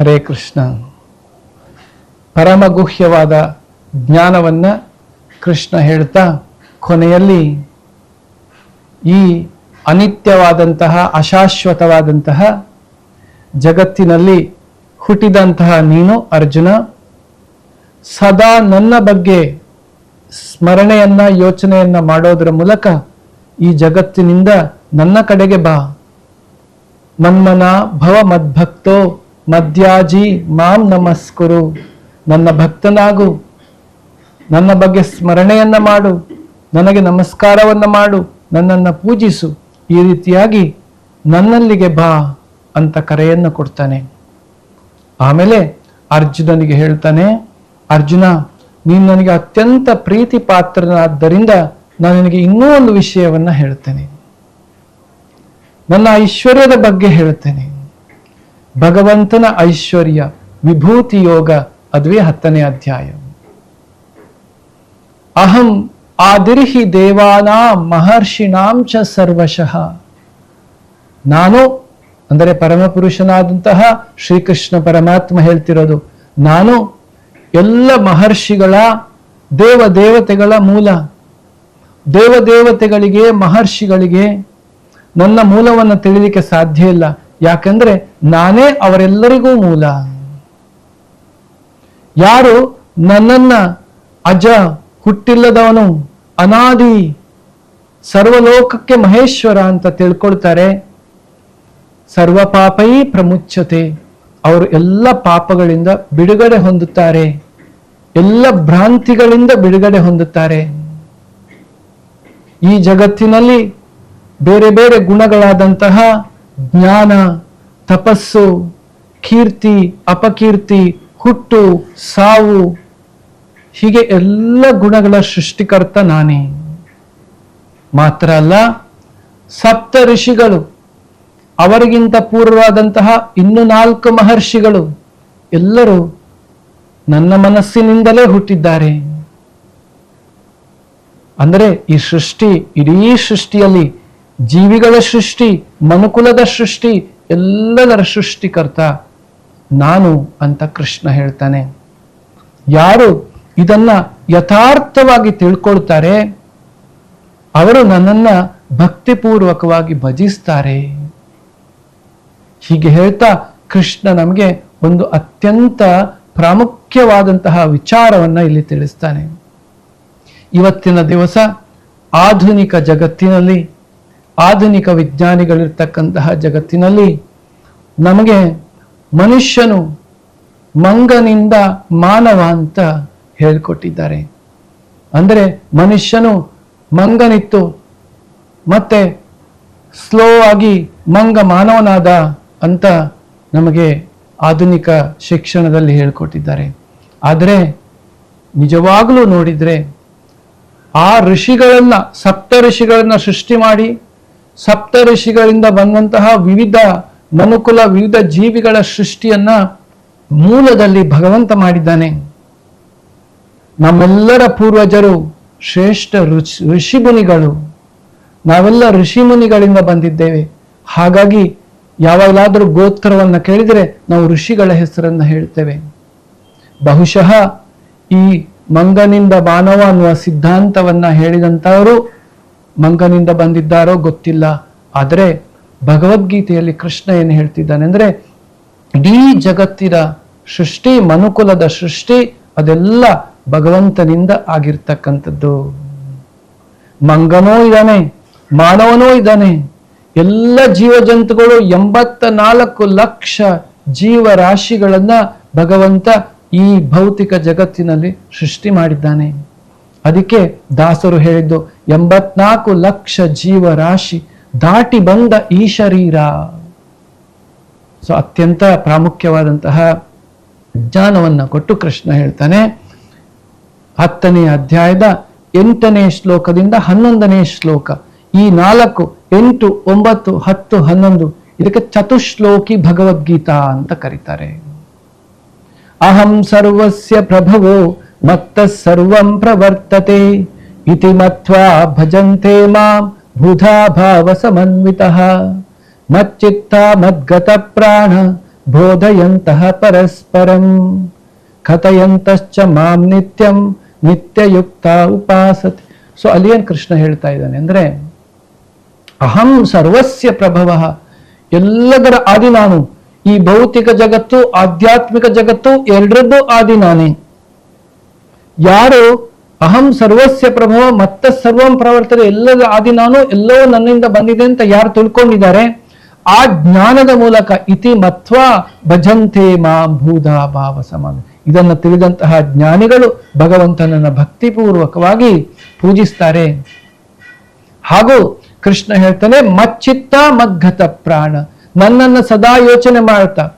ಹರೇ ಕೃಷ್ಣ. ಪರಮಗುಹ್ಯವಾದ ಜ್ಞಾನವನ್ನ ಕೃಷ್ಣ ಹೇಳ್ತಾ ಕೊನೆಯಲ್ಲಿ ಈ ಅನಿತ್ಯವಾದಂತಹ, ಅಶಾಶ್ವತವಾದಂತಹ ಜಗತ್ತಿನಲ್ಲಿ ಹುಟ್ಟಿದಂತಹ ನೀನು ಅರ್ಜುನ, ಸದಾ ನನ್ನ ಬಗ್ಗೆ ಸ್ಮರಣೆಯನ್ನ, ಯೋಚನೆಯನ್ನ ಮಾಡೋದರ ಮೂಲಕ ಈ ಜಗತ್ತಿನಿಂದ ನನ್ನ ಕಡೆಗೆ ಬಾ. ಮನ್ಮನ ಭವ ಮದ್ಭಕ್ತೋ ಮದ್ಯಾಜಿ, ಮಾಂ ನಮಸ್ಕುರು. ನನ್ನ ಭಕ್ತನಾಗು. ನನ್ನ ಬಗ್ಗೆ ಸ್ಮರಣೆಯನ್ನ ಮಾಡು. ನನಗೆ ನಮಸ್ಕಾರವನ್ನ ಮಾಡು. ನನ್ನನ್ನು ಪೂಜಿಸು. ಈ ರೀತಿಯಾಗಿ ನನ್ನಲ್ಲಿಗೆ ಬಾ ಅಂತ ಕರೆಯನ್ನು ಕೊಡ್ತಾನೆ. ಆಮೇಲೆ ಅರ್ಜುನನಿಗೆ ಹೇಳ್ತಾನೆ, ಅರ್ಜುನ, ನೀನು ನನಗೆ ಅತ್ಯಂತ ಪ್ರೀತಿ ಪಾತ್ರನಾದ್ದರಿಂದ ನಾನು ನಿನಗೆ ಇನ್ನೂ ಒಂದು ವಿಷಯವನ್ನ ಹೇಳ್ತೇನೆ. ನನ್ನ ಐಶ್ವರ್ಯದ ಬಗ್ಗೆ ಹೇಳ್ತೇನೆ. ಭಗವಂತನ ಐಶ್ವರ್ಯ ವಿಭೂತಿ ಯೋಗ ಅದುವೇ ಹತ್ತನೇ ಅಧ್ಯಾಯ. ಅಹಂ ಆದಿರ್ಹಿ ದೇವಾನಾಂ ಮಹರ್ಷಿಣಾಂ ಚ ಸರ್ವಶಃ. ನಾನು, ಅಂದರೆ ಪರಮಪುರುಷನಾದಂತಹ ಶ್ರೀಕೃಷ್ಣ ಪರಮಾತ್ಮ ಹೇಳ್ತಿರೋದು, ನಾನು ಎಲ್ಲ ಮಹರ್ಷಿಗಳ ದೇವ ದೇವತೆಗಳ ಮೂಲ ದೇವ ದೇವತೆಗಳಿಗೆ ಮಹರ್ಷಿಗಳಿಗೆ ನನ್ನ ಮೂಲವನ್ನು ತಿಳಿಲಿಕ್ಕೆ ಸಾಧ್ಯ ಇಲ್ಲ. ಯಾಕಂದ್ರೆ ನಾನೇ ಅವರೆಲ್ಲರಿಗೂ ಮೂಲ. ಯಾರು ನನ್ನನ್ನ ಅಜ, ಹುಟ್ಟಿಲ್ಲದವನು, ಅನಾದಿ, ಸರ್ವಲೋಕಕ್ಕೆ ಮಹೇಶ್ವರ ಅಂತ ತಿಳ್ಕೊಳ್ತಾರೆ, ಸರ್ವ ಪಾಪೈ ಪ್ರಮುಚ್ಯತೆ. ಅವರು ಎಲ್ಲ ಪಾಪಗಳಿಂದ ಬಿಡುಗಡೆ ಹೊಂದುತ್ತಾರೆ, ಎಲ್ಲ ಭ್ರಾಂತಿಗಳಿಂದ ಬಿಡುಗಡೆ ಹೊಂದುತ್ತಾರೆ. ಈ ಜಗತ್ತಿನಲ್ಲಿ ಬೇರೆ ಬೇರೆ ಗುಣಗಳಾದಂತಹ ಜ್ಞಾನ, ತಪಸ್ಸು, ಕೀರ್ತಿ, ಅಪಕೀರ್ತಿ, ಹುಟ್ಟು, ಸಾವು, ಹೀಗೆ ಎಲ್ಲ ಗುಣಗಳ ಸೃಷ್ಟಿಕರ್ತ ನಾನೇ. ಮಾತ್ರ ಅಲ್ಲ, ಸಪ್ತ ಋಷಿಗಳು, ಅವರಿಗಿಂತ ಪೂರ್ವವಾದಂತಹ ಇನ್ನು ನಾಲ್ಕು ಮಹರ್ಷಿಗಳು, ಎಲ್ಲರೂ ನನ್ನ ಮನಸ್ಸಿನಿಂದಲೇ ಹುಟ್ಟಿದ್ದಾರೆ. ಅಂದರೆ ಈ ಸೃಷ್ಟಿ, ಇಡೀ ಸೃಷ್ಟಿಯಲ್ಲಿ ಜೀವಿಗಳ ಸೃಷ್ಟಿ, ಮನುಕುಲದ ಸೃಷ್ಟಿ, ಎಲ್ಲದರ ಸೃಷ್ಟಿಕರ್ತ ನಾನು ಅಂತ ಕೃಷ್ಣ ಹೇಳ್ತಾನೆ. ಯಾರು ಇದನ್ನ ಯಥಾರ್ಥವಾಗಿ ತಿಳ್ಕೊಳ್ತಾರೆ, ಅವರು ನನ್ನನ್ನ ಭಕ್ತಿಪೂರ್ವಕವಾಗಿ ಭಜಿಸ್ತಾರೆ. ಹೀಗೆ ಹೇಳ್ತಾ ಕೃಷ್ಣ ನಮಗೆ ಒಂದು ಅತ್ಯಂತ ಪ್ರಾಮುಖ್ಯವಾದಂತಹ ವಿಚಾರವನ್ನ ಇಲ್ಲಿ ತಿಳಿಸ್ತಾನೆ. ಇವತ್ತಿನ ದಿವಸ ಆಧುನಿಕ ಜಗತ್ತಿನಲ್ಲಿ ಆಧುನಿಕ ವಿಜ್ಞಾನಿಗಳಿರ್ತಕ್ಕಂತಹ ಜಗತ್ತಿನಲ್ಲಿ ನಮಗೆ ಮನುಷ್ಯನು ಮಂಗನಿಂದ ಮಾನವ ಅಂತ ಹೇಳಿಕೊಟ್ಟಿದ್ದಾರೆ. ಅಂದರೆ ಮನುಷ್ಯನು ಮಂಗನಿತ್ತು ಮತ್ತೆ ಸ್ಲೋ ಆಗಿ ಮಂಗ ಮಾನವನಾದ ಅಂತ ನಮಗೆ ಆಧುನಿಕ ಶಿಕ್ಷಣದಲ್ಲಿ ಹೇಳಿಕೊಟ್ಟಿದ್ದಾರೆ. ಆದರೆ ನಿಜವಾಗಲೂ ನೋಡಿದರೆ ಆ ಋಷಿಗಳನ್ನು ಸಪ್ತ ಋಷಿಗಳನ್ನು ಸೃಷ್ಟಿ ಮಾಡಿ ಸಪ್ತ ಋಷಿಗಳಿಂದ ಬಂದಂತಹ ವಿವಿಧ ಮನುಕುಲ, ವಿವಿಧ ಜೀವಿಗಳ ಸೃಷ್ಟಿಯನ್ನ ಮೂಲದಲ್ಲಿ ಭಗವಂತ ಮಾಡಿದ್ದಾನೆ. ನಮ್ಮೆಲ್ಲರ ಪೂರ್ವಜರು ಶ್ರೇಷ್ಠ ಋಷಿ ಋಷಿಮುನಿಗಳು ನಾವೆಲ್ಲ ಋಷಿಮುನಿಗಳಿಂದ ಬಂದಿದ್ದೇವೆ. ಹಾಗಾಗಿ ಯಾವಾಗಲಾದರೂ ಗೋತ್ರವನ್ನ ಕೇಳಿದರೆ ನಾವು ಋಷಿಗಳ ಹೆಸರನ್ನ ಹೇಳ್ತೇವೆ. ಬಹುಶಃ ಈ ಮಂಗನಿಂದ ಮಾನವ ಅನ್ನುವ ಸಿದ್ಧಾಂತವನ್ನ ಹೇಳಿದಂತವರು ಮಂಗನಿಂದ ಬಂದಿದ್ದಾರೋ ಗೊತ್ತಿಲ್ಲ. ಆದರೆ ಭಗವದ್ಗೀತೆಯಲ್ಲಿ ಕೃಷ್ಣ ಏನು ಹೇಳ್ತಿದ್ದಾನೆ ಅಂದರೆ, ಇಡೀ ಜಗತ್ತಿನ ಸೃಷ್ಟಿ, ಮನುಕುಲದ ಸೃಷ್ಟಿ, ಅದೆಲ್ಲ ಭಗವಂತನಿಂದ ಆಗಿರ್ತಕ್ಕಂಥದ್ದು. ಮಂಗನೂ ಇದ್ದಾನೆ, ಮಾನವನೂ ಇದ್ದಾನೆ, ಎಲ್ಲ ಜೀವಜಂತುಗಳು ಎಂಬತ್ತ ನಾಲ್ಕು ಲಕ್ಷ ಜೀವರಾಶಿಗಳನ್ನ ಭಗವಂತ ಈ ಭೌತಿಕ ಜಗತ್ತಿನಲ್ಲಿ ಸೃಷ್ಟಿ ಮಾಡಿದ್ದಾನೆ. ಅದಕ್ಕೆ ದಾಸರು ಹೇಳಿದ್ದು, ಎಂಬತ್ನಾಲ್ಕು ಲಕ್ಷ ಜೀವರಾಶಿ ದಾಟಿ ಬಂದ ಈ ಶರೀರ. ಸೊ ಅತ್ಯಂತ ಪ್ರಾಮುಖ್ಯವಾದಂತಹ ಜ್ಞಾನವನ್ನ ಕೊಟ್ಟು ಕೃಷ್ಣ ಹೇಳ್ತಾನೆ, ಹತ್ತನೇ ಅಧ್ಯಾಯದ ಎಂಟನೇ ಶ್ಲೋಕದಿಂದ ಹನ್ನೊಂದನೇ ಶ್ಲೋಕ. ಈ ನಾಲ್ಕು, ಎಂಟು, ಒಂಬತ್ತು, ಹತ್ತು, ಹನ್ನೊಂದು, ಇದಕ್ಕೆ ಚತುಶ್ಲೋಕಿ ಭಗವದ್ಗೀತಾ ಅಂತ ಕರೀತಾರೆ. ಅಹಂ ಸರ್ವಸ್ಯ ಪ್ರಭವೋ ಮತ್ತ ಸರ್ವಂ ಪ್ರವರ್ತತೆ ಇತಿ ಮತ್ವಾ ಭಜಂತೆ ಮಾಂ ಬುಧಾ ಭಾವ ಸಮನ್ವಿತಃ. ಮಚ್ಚಿತ್ತ ಮದ್ಗತ ಪ್ರಾಣ ಬೋಧಯಂತಹ ಪರಸ್ಪರಂ. ಕಥಯಂತಶ್ಚ ಮಾಂ ನಿತ್ಯಂ ನಿತ್ಯಯುಕ್ತ ಉಪಾಸತಿ. ಸೊ ಅಲ್ಲಿಯನ್ ಕೃಷ್ಣ ಹೇಳ್ತಾ ಇದ್ದಾನೆ ಅಂದ್ರೆ, ಅಹಂ ಸರ್ವಸ್ಯ ಪ್ರಭವ. ಎಲ್ಲದರ ಆದಿ ನಾನು ಈ ಭೌತಿಕ ಜಗತ್ತು, ಆಧ್ಯಾತ್ಮಿಕ ಜಗತ್ತು, ಎರಡರದ್ದು ಆದಿ ನಾನೇ ಯಾರು ಅಹಂ ಸರ್ವಸ್ಯ ಪ್ರಭವ, ಮತ್ತ ಸರ್ವಂ ಪ್ರವರ್ತನೆ ಎಲ್ಲದ ಆದಿ ನಾನು, ಎಲ್ಲವೂ ನನ್ನಿಂದ ಬಂದಿದೆ ಅಂತ ಯಾರು ತಿಳ್ಕೊಂಡಿದ್ದಾರೆ? ಆ ಜ್ಞಾನದ ಮೂಲಕ ಇತಿ ಮತ್ವ ಭಜಂತೆ ಮಾಂ ಭೂಧ ಭಾವ ಸಮಾನ. ಇದನ್ನ ತಿಳಿದಂತಹ ಜ್ಞಾನಿಗಳು ಭಗವಂತನನ್ನ ಭಕ್ತಿಪೂರ್ವಕವಾಗಿ ಪೂಜಿಸ್ತಾರೆ. ಹಾಗೂ ಕೃಷ್ಣ ಹೇಳ್ತಾನೆ, ಮಚ್ಚಿತ್ತ ಮದ್ಗತ ಪ್ರಾಣ, ನನ್ನನ್ನು ಸದಾ ಯೋಚನೆ ಮಾಡ್ತಾ,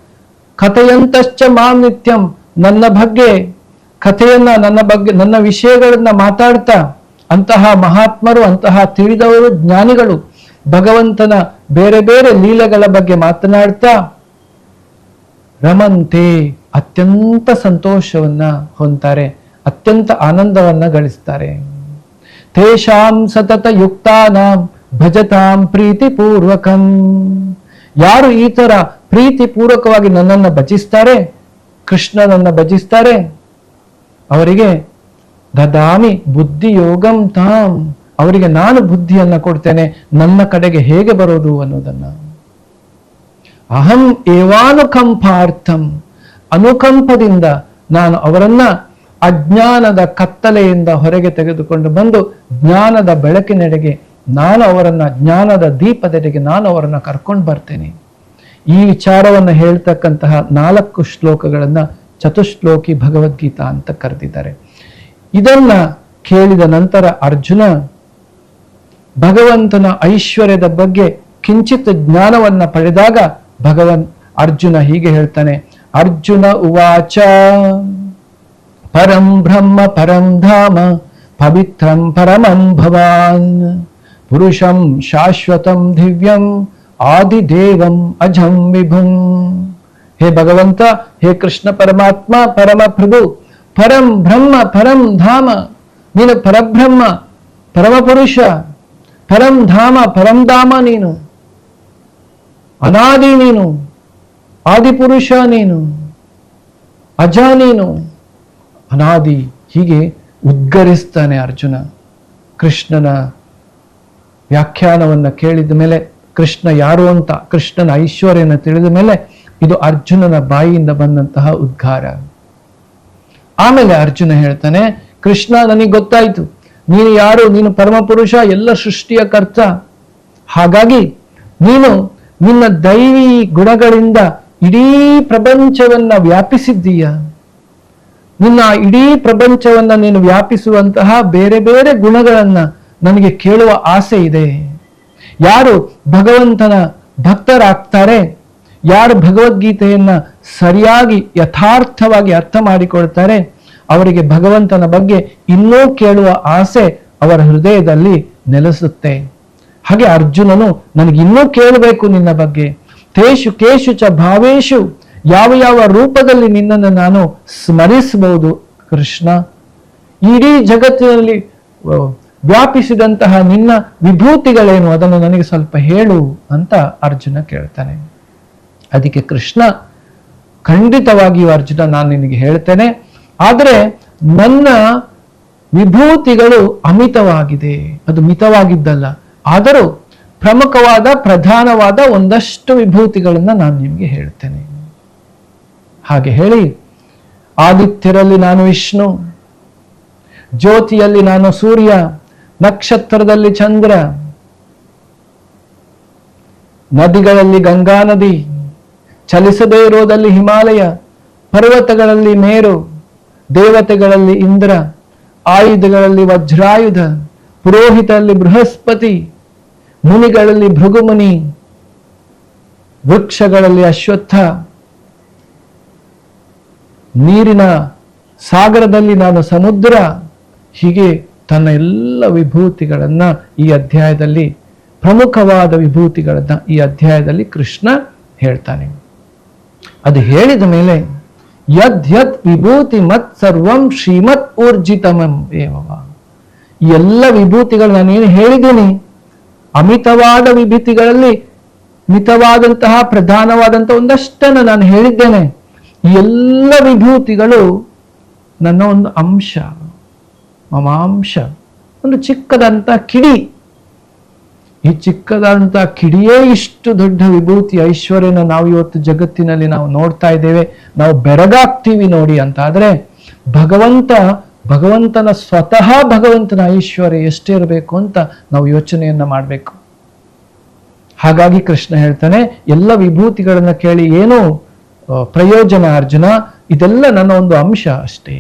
ಕಥೆಯಂತಶ್ಚ ಮಾಂ ನಿತ್ಯಂ, ನನ್ನ ಬಗ್ಗೆ ಕಥೆಯನ್ನ, ನನ್ನ ಬಗ್ಗೆ, ನನ್ನ ವಿಷಯಗಳನ್ನ ಮಾತಾಡ್ತಾ ಅಂತಹ ಮಹಾತ್ಮರು, ಅಂತಹ ತಿಳಿದವರು, ಜ್ಞಾನಿಗಳು ಭಗವಂತನ ಬೇರೆ ಬೇರೆ ಲೀಲೆಗಳ ಬಗ್ಗೆ ಮಾತನಾಡ್ತಾ ರಮಂತೆ ಅತ್ಯಂತ ಸಂತೋಷವನ್ನ ಹೊಂತಾರೆ ಅತ್ಯಂತ ಆನಂದವನ್ನ ಗಳಿಸ್ತಾರೆ. ತೇಷಾಂ ಸತತ ಯುಕ್ತಾನಾಂ ಭಜತಾಂ ಪ್ರೀತಿ ಪೂರ್ವಕಂ ಯಾರು ಈ ತರ ಪ್ರೀತಿ ಪೂರ್ವಕವಾಗಿ ನನ್ನನ್ನು ಭಜಿಸ್ತಾರೆ, ಕೃಷ್ಣನನ್ನ ಭಜಿಸ್ತಾರೆ ಅವರಿಗೆ ದದಾಮಿ ಬುದ್ಧಿ ಯೋಗಂ ತಾಂ. ಅವರಿಗೆ ನಾನು ಬುದ್ಧಿಯನ್ನ ಕೊಡ್ತೇನೆ, ನನ್ನ ಕಡೆಗೆ ಹೇಗೆ ಬರೋದು ಅನ್ನೋದನ್ನ. ಅಹಂ ಏವಾನುಕಂಪಾರ್ಥಂ ಅನುಕಂಪದಿಂದ ನಾನು ಅವರನ್ನ ಅಜ್ಞಾನದ ಕತ್ತಲೆಯಿಂದ ಹೊರಗೆ ತೆಗೆದುಕೊಂಡು ಬಂದು ಜ್ಞಾನದ ಬೆಳಕಿನೆಡೆಗೆ ನಾನು ಅವರನ್ನ, ಜ್ಞಾನದ ದೀಪದೆಡೆಗೆ ನಾನು ಅವರನ್ನ ಕರ್ಕೊಂಡು ಬರ್ತೇನೆ. ಈ ವಿಚಾರವನ್ನು ಹೇಳ್ತಕ್ಕಂತಹ ನಾಲ್ಕು ಶ್ಲೋಕಗಳನ್ನ ಚತುಶ್ಲೋಕಿ ಭಗವದ್ಗೀತಾ ಅಂತ ಕರೆದಿದ್ದಾರೆ. ಇದನ್ನ ಕೇಳಿದ ನಂತರ ಅರ್ಜುನ ಭಗವಂತನ ಐಶ್ವರ್ಯದ ಬಗ್ಗೆ ಕಿಂಚಿತ್ ಜ್ಞಾನವನ್ನ ಪಡೆದಾಗ ಭಗವನ್ ಅರ್ಜುನ ಹೀಗೆ ಹೇಳ್ತಾನೆ, ಅರ್ಜುನ ಉವಾಚ, ಪರಂ ಬ್ರಹ್ಮ ಪರಂ ಧಾಮ, ಪವಿತ್ರಂ ಪರಮಂ ಭವಾನ್, ಪುರುಷಂ ಶಾಶ್ವತಂ ದಿವ್ಯಂ, ಆದಿದೇವಂ ಅಜಂ ವಿಭುಂ. ಹೇ ಭಗವಂತ, ಹೇ ಕೃಷ್ಣ ಪರಮಾತ್ಮ, ಪರಮ ಪ್ರಭು, ಪರಂ ಬ್ರಹ್ಮ, ಪರಂ ಧಾಮ, ನೀನು ಪರಬ್ರಹ್ಮ ಪರಮಪುರುಷ ಪರಂ ಧಾಮ ಪರಂ ಧಾಮ ನೀನು, ಅನಾದಿ ನೀನು ಆದಿಪುರುಷ ನೀನು, ಅಜ ನೀನು, ಅನಾದಿ ಹೀಗೆ ಉದ್ಗರಿಸ್ತಾನೆ ಅರ್ಜುನ, ಕೃಷ್ಣನ ವ್ಯಾಖ್ಯಾನವನ್ನು ಕೇಳಿದ ಮೇಲೆ, ಕೃಷ್ಣ ಯಾರು ಅಂತ, ಕೃಷ್ಣನ ಐಶ್ವರ್ಯನ ತಿಳಿದ ಮೇಲೆ ಇದು ಅರ್ಜುನನ ಬಾಯಿಯಿಂದ ಬಂದಂತಹ ಉದ್ಗಾರ. ಆಮೇಲೆ ಅರ್ಜುನ ಹೇಳ್ತಾನೆ, ಕೃಷ್ಣ ನನಗೆ ಗೊತ್ತಾಯ್ತು. ನೀನು ಯಾರು? ನೀನು ಪರಮಪುರುಷ, ಎಲ್ಲ ಸೃಷ್ಟಿಯ ಕರ್ತ. ಹಾಗಾಗಿ ನೀನು ನಿನ್ನ ದೈವಿ ಗುಣಗಳಿಂದ ಇಡೀ ಪ್ರಪಂಚವನ್ನ ವ್ಯಾಪಿಸಿದ್ದೀಯ. ನಿನ್ನ ಇಡೀ ಪ್ರಪಂಚವನ್ನ ನೀನು ವ್ಯಾಪಿಸುವಂತಹ ಬೇರೆ ಬೇರೆ ಗುಣಗಳನ್ನ ನನಗೆ ಕೇಳುವ ಆಸೆ ಇದೆ. ಯಾರು ಭಗವಂತನ ಭಕ್ತರಾಗ್ತಾರೆ ಯಾರು ಭಗವದ್ಗೀತೆಯನ್ನ ಸರಿಯಾಗಿ ಯಥಾರ್ಥವಾಗಿ ಅರ್ಥ ಮಾಡಿಕೊಳ್ತಾರೆ, ಅವರಿಗೆ ಭಗವಂತನ ಬಗ್ಗೆ ಇನ್ನೂ ಕೇಳುವ ಆಸೆ ಅವರ ಹೃದಯದಲ್ಲಿ ನೆಲೆಸುತ್ತೆ. ಹಾಗೆ ಅರ್ಜುನನು ನನಗೆ ಇನ್ನೂ ಕೇಳಬೇಕು ನಿನ್ನ ಬಗ್ಗೆ. ತೇಷು ಕೇಶು ಚ ಭಾವೇಶು ಯಾವ ಯಾವ ರೂಪದಲ್ಲಿ ನಿನ್ನನ್ನು ನಾನು ಸ್ಮರಿಸಬಹುದು ಕೃಷ್ಣ? ಇಡೀ ಜಗತ್ತಿನಲ್ಲಿ ವ್ಯಾಪಿಸಿದಂತಹ ನಿನ್ನ ವಿಭೂತಿಗಳೇನು? ಅದನ್ನು ನನಗೆ ಸ್ವಲ್ಪ ಹೇಳು, ಅಂತ ಅರ್ಜುನ ಕೇಳ್ತಾನೆ. ಅದಕ್ಕೆ ಕೃಷ್ಣ ಖಂಡಿತವಾಗಿಯೂ ಅರ್ಜುನ ನಾನು ನಿನಗೆ ಹೇಳ್ತೇನೆ, ಆದರೆ ನನ್ನ ವಿಭೂತಿಗಳು ಅಮಿತವಾಗಿದೆ. ಅದು ಮಿತವಾಗಿದ್ದಲ್ಲ. ಆದರೂ ಪ್ರಮುಖವಾದ, ಪ್ರಧಾನವಾದ ಒಂದಷ್ಟು ವಿಭೂತಿಗಳನ್ನು ನಾನು ನಿಮಗೆ ಹೇಳ್ತೇನೆ. ಹಾಗೆ ಹೇಳಿ, ಆದಿತ್ಯರಲ್ಲಿ ನಾನು ವಿಷ್ಣು, ಜ್ಯೋತಿಯಲ್ಲಿ ನಾನು ಸೂರ್ಯ, ನಕ್ಷತ್ರದಲ್ಲಿ ಚಂದ್ರ, ನದಿಗಳಲ್ಲಿ ಗಂಗಾ ನದಿ ಚಲಿಸದೇ ಇರೋದಲ್ಲಿ ಹಿಮಾಲಯ, ಪರ್ವತಗಳಲ್ಲಿ ಮೇರು, ದೇವತೆಗಳಲ್ಲಿ ಇಂದ್ರ, ಆಯುಧಗಳಲ್ಲಿ ವಜ್ರಾಯುಧ, ಪುರೋಹಿತರಲ್ಲಿ ಬೃಹಸ್ಪತಿ, ಮುನಿಗಳಲ್ಲಿ ಭೃಗುಮುನಿ, ವೃಕ್ಷಗಳಲ್ಲಿ ಅಶ್ವತ್ಥ. ನೀರಿನ ಸಾಗರದಲ್ಲಿ ನಾನು ಸಮುದ್ರ, ಹೀಗೆ ತನ್ನ ಎಲ್ಲ ವಿಭೂತಿಗಳನ್ನ ಈ ಅಧ್ಯಾಯದಲ್ಲಿ ಪ್ರಮುಖವಾದ ವಿಭೂತಿಗಳನ್ನ ಈ ಅಧ್ಯಾಯದಲ್ಲಿ ಕೃಷ್ಣ ಹೇಳ್ತಾನೆ. ಅದು ಹೇಳಿದ ಮೇಲೆ, ಯದ್ ಯತ್ ವಿಭೂತಿ ಮತ್ ಸರ್ವಂ ಶ್ರೀಮತ್ ಊರ್ಜಿತಮಂ ಏವವ. ಎಲ್ಲ ವಿಭೂತಿಗಳು ನಾನೇನು ಹೇಳಿದ್ದೀನಿ? ಅಮಿತವಾದ ವಿಭೂತಿಗಳಲ್ಲಿ ಮಿತವಾದಂತಹ ಪ್ರಧಾನವಾದಂತಹ ಒಂದಷ್ಟನ್ನು ನಾನು ಹೇಳಿದ್ದೇನೆ. ಎಲ್ಲ ವಿಭೂತಿಗಳು ನನ್ನ ಒಂದು ಅಂಶ, ಮಮಾಂಶ, ಒಂದು ಚಿಕ್ಕದಂತ ಕಿಡಿ. ಈ ಚಿಕ್ಕದಂತ ಕಿಡಿಯೇ ಇಷ್ಟು ದೊಡ್ಡ ವಿಭೂತಿ ಐಶ್ವರ್ಯನ ನಾವು ಇವತ್ತು ಜಗತ್ತಿನಲ್ಲಿ ನಾವು ನೋಡ್ತಾ ಇದ್ದೇವೆ. ನಾವು ಬೆರಗಾಗ್ತೀವಿ ನೋಡಿ ಅಂತ ಆದ್ರೆ ಭಗವಂತ, ಭಗವಂತನ ಸ್ವತಃ ಭಗವಂತನ ಐಶ್ವರ್ಯ ಎಷ್ಟಿರಬೇಕು ಅಂತ ನಾವು ಯೋಚನೆಯನ್ನ ಮಾಡಬೇಕು. ಹಾಗಾಗಿ ಕೃಷ್ಣ ಹೇಳ್ತಾನೆ, ಎಲ್ಲ ವಿಭೂತಿಗಳನ್ನ ಕೇಳಿ ಏನು ಪ್ರಯೋಜನ ಅರ್ಜುನ, ಇದೆಲ್ಲ ನನ್ನ ಒಂದು ಅಂಶ ಅಷ್ಟೇ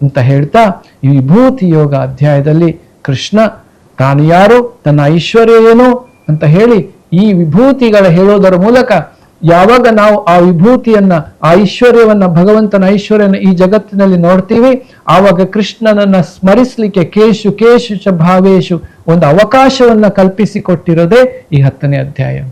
ಅಂತ ಹೇಳ್ತಾ, ಈ ವಿಭೂತಿ ಯೋಗ ಅಧ್ಯಾಯದಲ್ಲಿ ಕೃಷ್ಣ ತಾನು ಯಾರು? ತನ್ನ ಐಶ್ವರ್ಯ ಏನು? ಅಂತ ಹೇಳಿ ಈ ವಿಭೂತಿಗಳ ಹೇಳೋದರ ಮೂಲಕ ಯಾವಾಗ ನಾವು ಆ ವಿಭೂತಿಯನ್ನ, ಆ ಐಶ್ವರ್ಯವನ್ನ, ಭಗವಂತನ ಐಶ್ವರ್ಯನ ಈ ಜಗತ್ತಿನಲ್ಲಿ ನೋಡ್ತೀವಿ, ಆವಾಗ ಕೃಷ್ಣನನ್ನ ಸ್ಮರಿಸಲಿಕ್ಕೆ ಕೇಶು ಕೇಶು ಚ ಭಾವೇಶು ಒಂದು ಅವಕಾಶವನ್ನ ಕಲ್ಪಿಸಿಕೊಟ್ಟಿರೋದೇ ಈ ಹತ್ತನೇ ಅಧ್ಯಾಯ.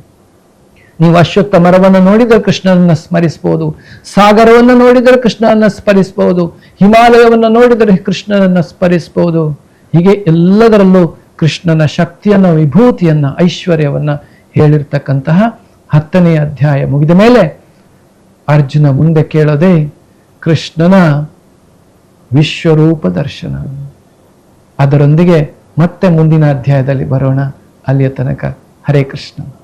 ನೀವು ಅಶ್ವತ್ಥ ಮರವನ್ನು ನೋಡಿದರೆ ಕೃಷ್ಣನನ್ನ ಸ್ಮರಿಸಬಹುದು ಸಾಗರವನ್ನು ನೋಡಿದರೆ ಕೃಷ್ಣನನ್ನ ಸ್ಮರಿಸಬಹುದು ಹಿಮಾಲಯವನ್ನು ನೋಡಿದರೆ ಕೃಷ್ಣನನ್ನ ಸ್ಮರಿಸಬಹುದು ಹೀಗೆ ಎಲ್ಲದರಲ್ಲೂ ಕೃಷ್ಣನ ಶಕ್ತಿಯನ್ನ, ವಿಭೂತಿಯನ್ನ, ಐಶ್ವರ್ಯವನ್ನ ಹೇಳಿರ್ತಕ್ಕಂತಹ ಹತ್ತನೇ ಅಧ್ಯಾಯ ಮುಗಿದ ಮೇಲೆ ಅರ್ಜುನ ಮುಂದೆ ಕೇಳದೆ ಕೃಷ್ಣನ ವಿಶ್ವರೂಪ ದರ್ಶನ. ಅದರೊಂದಿಗೆ ಮತ್ತೆ ಮುಂದಿನ ಅಧ್ಯಾಯದಲ್ಲಿ ಬರೋಣ. ಅಲ್ಲಿಯ ತನಕ ಹರೇ ಕೃಷ್ಣ.